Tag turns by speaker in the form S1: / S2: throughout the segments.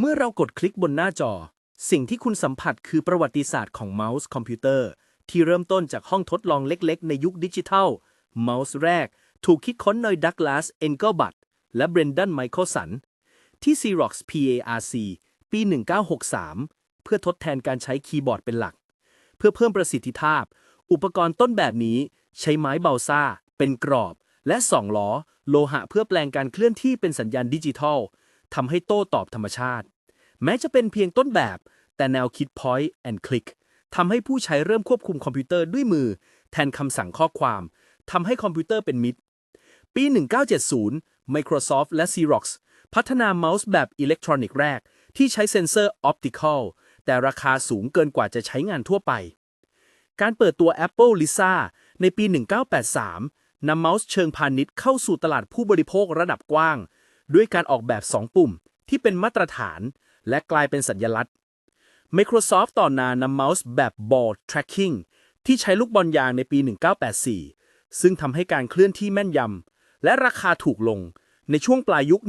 S1: เมื่อเรากดคลิกบนหน้าจอ สิ่งที่คุณสัมผัสคือประวัติศาสตร์ของเมาส์คอมพิวเตอร์ ที่เริ่มต้นจากห้องทดลองเล็กๆ ในยุคดิจิทัล เมาส์แรก ถูกคิดค้นโดยดักลาสเอนเกิลบัตและเบรนดันไมเคิลสัน ที่ Xerox PARC ปี 1963 เพื่อทดแทนการใช้คีย์บอร์ดเป็นหลัก เพื่อเพิ่มประสิทธิภาพ อุปกรณ์ต้นแบบนี้ใช้ไม้เบาซ่า เป็นกรอบ และสองล้อ โลหะเพื่อแปลงการเคลื่อนที่เป็นสัญญาณดิจิทัล ทำให้โต้ตอบธรรมชาติ แม้จะเป็นเพียงต้นแบบ แต่แนวคิด point and click ทำให้ผู้ใช้เริ่มควบคุมคอมพิวเตอร์ด้วยมือ แทนคำสั่งข้อความทำให้คอมพิวเตอร์เป็นมิตร ปี 1970 Microsoft และ Xerox พัฒนาเมาส์แบบอิเล็กทรอนิกส์แรก ที่ใช้เซ็นเซอร์ออปติคอลแต่ราคาสูงเกินกว่าจะใช้งานทั่วไป การเปิดตัว Apple Lisa ในปี 1983นำเมาส์เชิงพาณิชย์เข้าสู่ตลาดผู้บริโภคระดับกว้าง ด้วยการออกแบบ 2 ปุ่มที่เป็นมาตรฐาน และกลายเป็นสัญลักษณ์ Microsoft ต่อนานำเมาส์แบบ Ball Tracking ที่ใช้ลูกบอลยางในปี 1984 ซึ่งทำให้การเคลื่อนที่แม่นยำและราคาถูกลง ในช่วงปลายยุค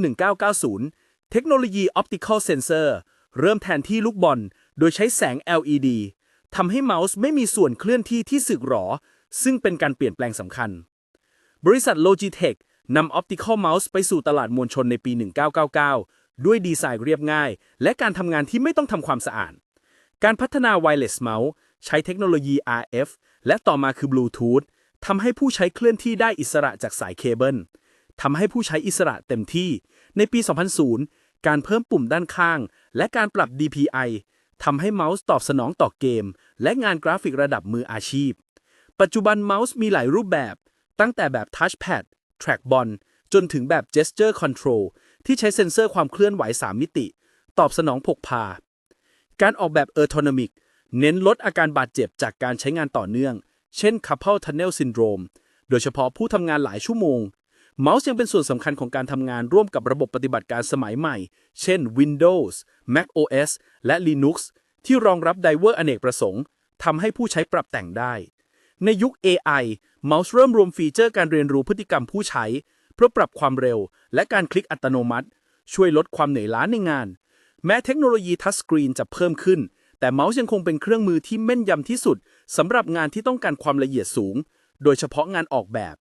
S1: 1990 เทคโนโลยี Optical Sensor เริ่มแทนที่ลูกบอลโดยใช้แสง LED ทำให้เมาส์ไม่มีส่วนเคลื่อนที่ที่สึกหรอ ซึ่งเป็นการเปลี่ยนแปลงสำคัญ บริษัท Logitech นำ Optical Mouse ไปสู่ตลาดมวลชนในปี 1999 ด้วยดีไซน์เรียบง่าย และการทำงานที่ไม่ต้องทำความสะอาด การพัฒนา Wireless Mouse ใช้เทคโนโลยี RF และต่อมาคือ Bluetooth ทำให้ผู้ใช้เคลื่อนที่ได้อิสระจากสายเคเบิลทำให้ผู้ใช้อิสระเต็มที่ ในปี 2000 การเพิ่มปุ่มด้านข้าง และการปรับ DPI ทำให้เมาส์ตอบสนองต่อเกม และงานกราฟิกระดับมืออาชีพ ปัจจุบันเมาส์มีหลายรูปแบบ ตั้งแต่แบบทัชแพด Touchpad Trackball จนถึงแบบ Gesture Control ที่ใช้เซ็นเซอร์ความเคลื่อนไหว 3 มิติ ตอบสนองพกพา การออกแบบ Ergonomic เน้นลดอาการบาดเจ็บจากการใช้งานต่อเนื่อง เช่น Carpal Tunnel Syndrome โดยเฉพาะผู้ทำงานหลายชั่วโมง เมาส์ยังเป็นส่วนสำคัญของการทำงานร่วมกับระบบปฏิบัติการสมัยใหม่ เช่น Windows Mac OS และ Linux ที่รองรับไดเวอร์อเนกประสงค์ทำให้ผู้ใช้ปรับแต่งได้ ในยุค AI เมาส์เริ่มรวมฟีเจอร์การเรียนรู้พฤติกรรมผู้ใช้ เพื่อปรับความเร็ว และการคลิกอัตโนมัติ ช่วยลดความเหนื่อยล้าในงาน แม้เทคโนโลยีทัชสกรีนจะเพิ่มขึ้น แต่เมาส์ยังคงเป็นเครื่องมือที่แม่นยำที่สุดสำหรับงานที่ต้องการความละเอียดสูง โดยเฉพาะงานออกแบบ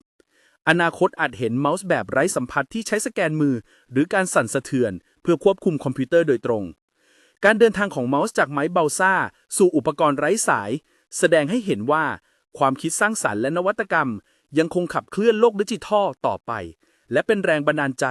S1: อนาคตอาจเห็นเมาส์แบบไร้สัมผัสที่ใช้สแกนมือ หรือการสั่นสะเทือน เพื่อควบคุมคอมพิวเตอร์โดยตรง การเดินทางของเมาส์จากไม้เบาซ่าสู่อุปกรณ์ไร้สาย แสดงให้เห็นว่า ความคิดสร้างสรรค์และนวัตกรรม ยังคงขับเคลื่อนโลกดิจิทัลต่อไป และเป็นแรงบันดาลใจ